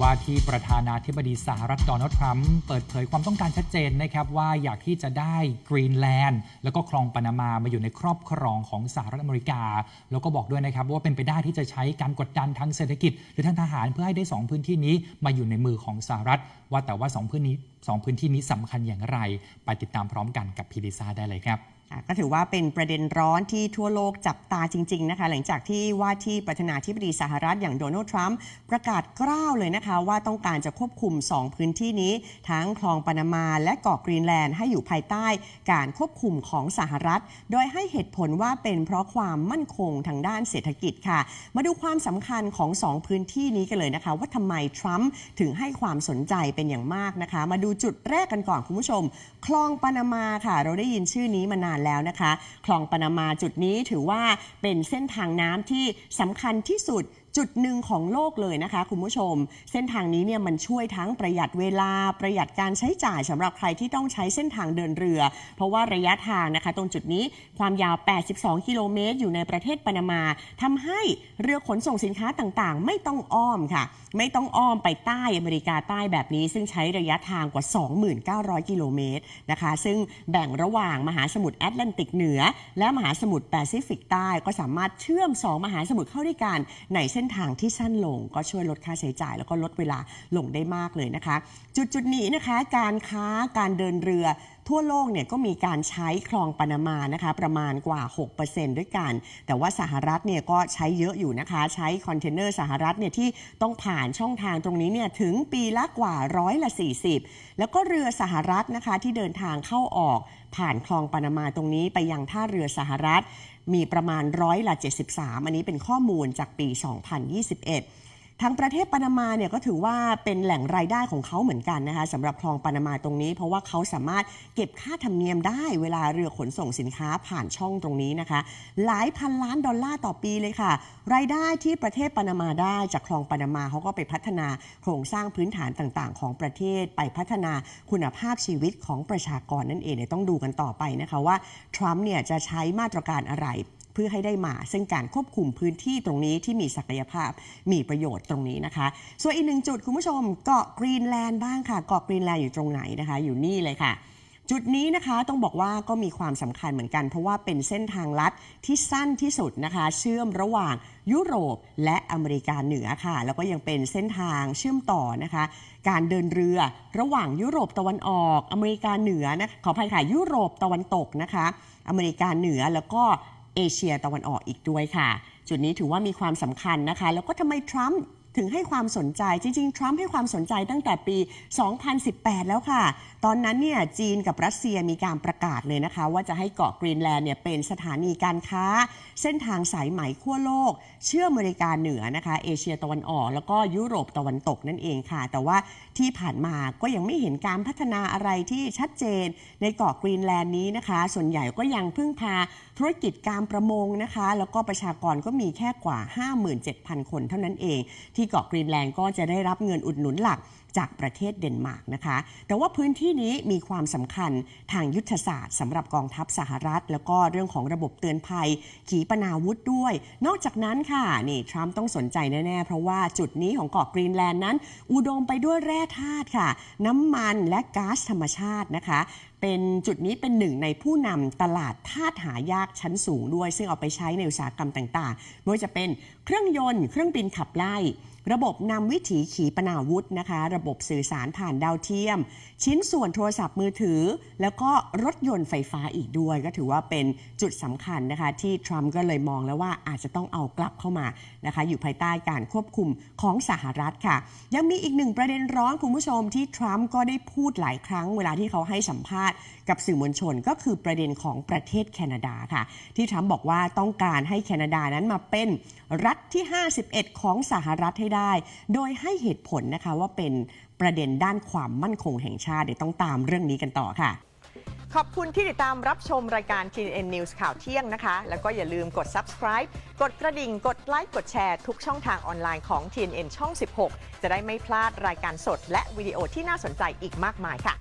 ว่าที่ประธานาธิบดีสหรัฐโดนัลด์ทรัมป์เปิดเผยความต้องการชัดเจนนะครับว่าอยากที่จะได้กรีนแลนด์แล้วก็คลองปานามามาอยู่ในครอบครองของสหรัฐอเมริกา แล้วก็บอกด้วยนะครับว่าเป็นไปได้ที่จะใช้การกดดันทางเศรษฐกิจ หรือทางทหารเพื่อให้ได้ 2 พื้นที่นี้มาอยู่ในมือของสหรัฐ ว่าแต่ว่า 2 พื้นนี้สองพื้นที่นี้สำคัญอย่างไร ไปติดตามพร้อมกันกับพีดีซ่าได้เลยครับ ก็ถือว่าเป็นประเด็นร้อนที่ทั่วโลกจับตาจริง ๆ นะคะ หลังจากที่ว่าที่ประธานาธิบดีสหรัฐอย่างโดนัลด์ทรัมป์ประกาศกล้าวเลยนะคะ ว่าต้องการจะควบคุม 2 พื้นที่นี้ ทั้งคลองปานามาและเกาะกรีนแลนด์ให้อยู่ภายใต้การควบคุมของสหรัฐ โดยให้เหตุผลว่าเป็นเพราะความมั่นคงทางด้านเศรษฐกิจค่ะ มาดูความสำคัญของ 2 พื้นที่นี้กันเลยนะคะ ว่าทำไมทรัมป์ถึงให้ความสนใจเป็นอย่างมากนะคะ มาดูจุดแรกกันก่อนคุณผู้ชม คลองปานามาค่ะ เราได้ยินชื่อนี้มานานแล้วนะคะ คลองปานามาจุดนี้ถือว่าเป็นเส้นทางน้ำที่สำคัญที่สุด จุดหนึ่งของโลกเลยนะคะ คุณผู้ชม เส้นทางนี้เนี่ยมันช่วยทั้งประหยัดเวลาประหยัดการใช้จ่ายสำหรับใครที่ต้องใช้เส้นทางเดินเรือ เพราะว่าระยะทางนะคะ ตรงจุดนี้ความยาว 82 กิโลเมตร อยู่ในประเทศปานามาทำให้เรือขนส่งสินค้าต่างๆ ไม่ต้องอ้อมค่ะ ไม่ต้องอ้อมไปใต้อเมริกาใต้แบบนี้ ซึ่งใช้ระยะทางกว่า 29,000 กิโลเมตรนะคะ ซึ่งแบ่งระหว่างมหาสมุทรแอตแลนติกเหนือ และมหาสมุทรแปซิฟิกใต้ก็สามารถเชื่อม 2 มหาสมุทรเข้าด้วยกันในเส้นทางที่สั้นลง ก็ช่วยลดค่าใช้จ่าย แล้วก็ลดเวลาลงได้มากเลยนะคะ จุดจุดๆนี้นะคะ การค้าการเดินเรือ ทั่วโลกเนี่ยก็มีการใช้คลองปานามานะคะประมาณกว่า 6%ด้วยกัน แต่ว่าสหรัฐเนี่ยก็ใช้เยอะอยู่นะคะ ใช้คอนเทนเนอร์สหรัฐเนี่ยที่ต้องผ่านช่องทางตรงนี้เนี่ยถึงปีละกว่าร้อยละ40 แล้วก็เรือสหรัฐนะคะที่เดินทางเข้าออกผ่านคลองปานามาตรงนี้ไปยังท่าเรือสหรัฐ มีประมาณร้อยละ73 อันนี้เป็นข้อมูลจากปี 2021 ทางประเทศปานามาเนี่ยก็ถือว่าเป็นแหล่งรายได้ของเขาเหมือนกันนะคะสำหรับคลองปานามาตรงนี้ เพราะว่าเขาสามารถเก็บค่าธรรมเนียมได้เวลาเรือขนส่งสินค้าผ่านช่องตรงนี้นะคะ หลายพันล้านดอลลาร์ต่อปีเลยค่ะ รายได้ที่ประเทศปานามาได้จากคลองปานามาเขาก็ไปพัฒนาโครงสร้างพื้นฐานต่างๆ ของประเทศไปพัฒนาคุณภาพชีวิตของประชากรนั่นเองเนี่ยต้องดูกันต่อไปนะคะว่าทรัมป์เนี่ยจะใช้มาตรการอะไร พื่อให้ได้มา ซึ่งการควบคุมพื้นที่ตรงนี้ที่มีศักยภาพมีประโยชน์ตรงนี้นะคะ ส่วนอีกหนึ่งจุดคุณผู้ชมเกาะกรีนแลนด์บ้างค่ะเกาะกรีนแลนด์อยู่ตรงไหนนะคะ อยู่นี่เลยค่ะจุดนี้นะคะต้องบอกว่าก็มีความสำคัญเหมือนกัน เพราะว่าเป็นเส้นทางลัดที่สั้นที่สุดนะคะ เชื่อมระหว่างยุโรปและอเมริกาเหนือค่ะ แล้วก็ยังเป็นเส้นทางเชื่อมต่อนะคะ การเดินเรือระหว่างยุโรปตะวันออก อเมริกาเหนือนะขออภัยค่ะยุโรปตะวันตกนะคะ อเมริกาเหนือแล้วก็ เอเชียตะวันออกอีกด้วยค่ะ จุดนี้ถือว่ามีความสำคัญนะคะ แล้วก็ทำไมทรัมป์ ถึงให้ความสนใจจริง ๆ ทรัมป์ให้ความสนใจตั้งแต่ปี 2018 แล้วค่ะ ตอนนั้นเนี่ยจีนกับรัสเซียมีการประกาศเลยนะคะ ว่าจะให้เกาะกรีนแลนด์เนี่ยเป็นสถานีการค้า เส้นทางสายไหมขั้วโลก เชื่อมอเมริกาเหนือนะคะ เอเชียตะวันออก แล้วก็ยุโรปตะวันตกนั่นเองค่ะ แต่ว่าที่ผ่านมาก็ยังไม่เห็นการพัฒนาอะไรที่ชัดเจนในเกาะกรีนแลนด์นี้นะคะ ส่วนใหญ่ก็ยังพึ่งพาธุรกิจการประมงนะคะ แล้วก็ประชากรก็มีแค่กว่า 57,000 คนเท่านั้นเองที่เกาะกรีนแลนด์ก็จะได้รับเงินอุดหนุนหลักจากประเทศเดนมาร์กนะคะ แต่ว่าพื้นที่นี้มีความสำคัญทางยุทธศาสตร์สำหรับกองทัพสหรัฐ แล้วก็เรื่องของระบบเตือนภัย ขีปนาวุธด้วย นอกจากนั้นค่ะนี่ทรัมป์ต้องสนใจแน่ ๆ เพราะว่าจุดนี้ของเกาะกรีนแลนด์นั้น อุดมไปด้วยแร่ธาตุค่ะ น้ำมันและก๊าซธรรมชาตินะคะเป็นจุดนี้เป็นหนึ่งในผู้นำตลาดธาตุหายากชั้นสูงด้วย ซึ่งเอาไปใช้ในอุตสาหกรรมต่างๆไม่ว่าจะเป็นเครื่องยนต์ เครื่องบินขับไล่ ระบบนำวิถีขีปนาวุธนะคะ ระบบสื่อสารผ่านดาวเทียม ชิ้นส่วนโทรศัพท์มือถือ แล้วก็รถยนต์ไฟฟ้าอีกด้วย ก็ถือว่าเป็นจุดสำคัญนะคะ ที่ทรัมป์ก็เลยมองแล้วว่าอาจจะต้องเอากลับเข้ามานะคะ อยู่ภายใต้การควบคุมของสหรัฐค่ะ ยังมีอีกหนึ่งประเด็นร้อนคุณผู้ชมที่ทรัมป์ก็ได้พูดหลายครั้งเวลาที่เขาให้สัมภาษณ์กับสื่อมวลชนก็คือประเด็นของประเทศแคนาดาค่ะ ที่ทรัมป์บอกว่าต้องการให้แคนาดานั้นมาเป็นรัฐที่ 51 ของสหรัฐให้ได้โดยให้เหตุผลนะคะว่าเป็นประเด็นด้านความมั่นคงแห่งชาติเดี๋ยวต้องตามเรื่องนี้กันต่อค่ะ ขอบคุณที่ติดตามรับชมรายการ TNN News ข่าวเที่ยงนะคะ แล้วก็อย่าลืมกด subscribe กดกระดิ่ง กดไลค์กดแชร์ทุกช่องทางออนไลน์ของ TNN ช่อง 16 จะได้ไม่พลาดรายการสด และวิดีโอที่น่าสนใจอีกมากมายค่ะ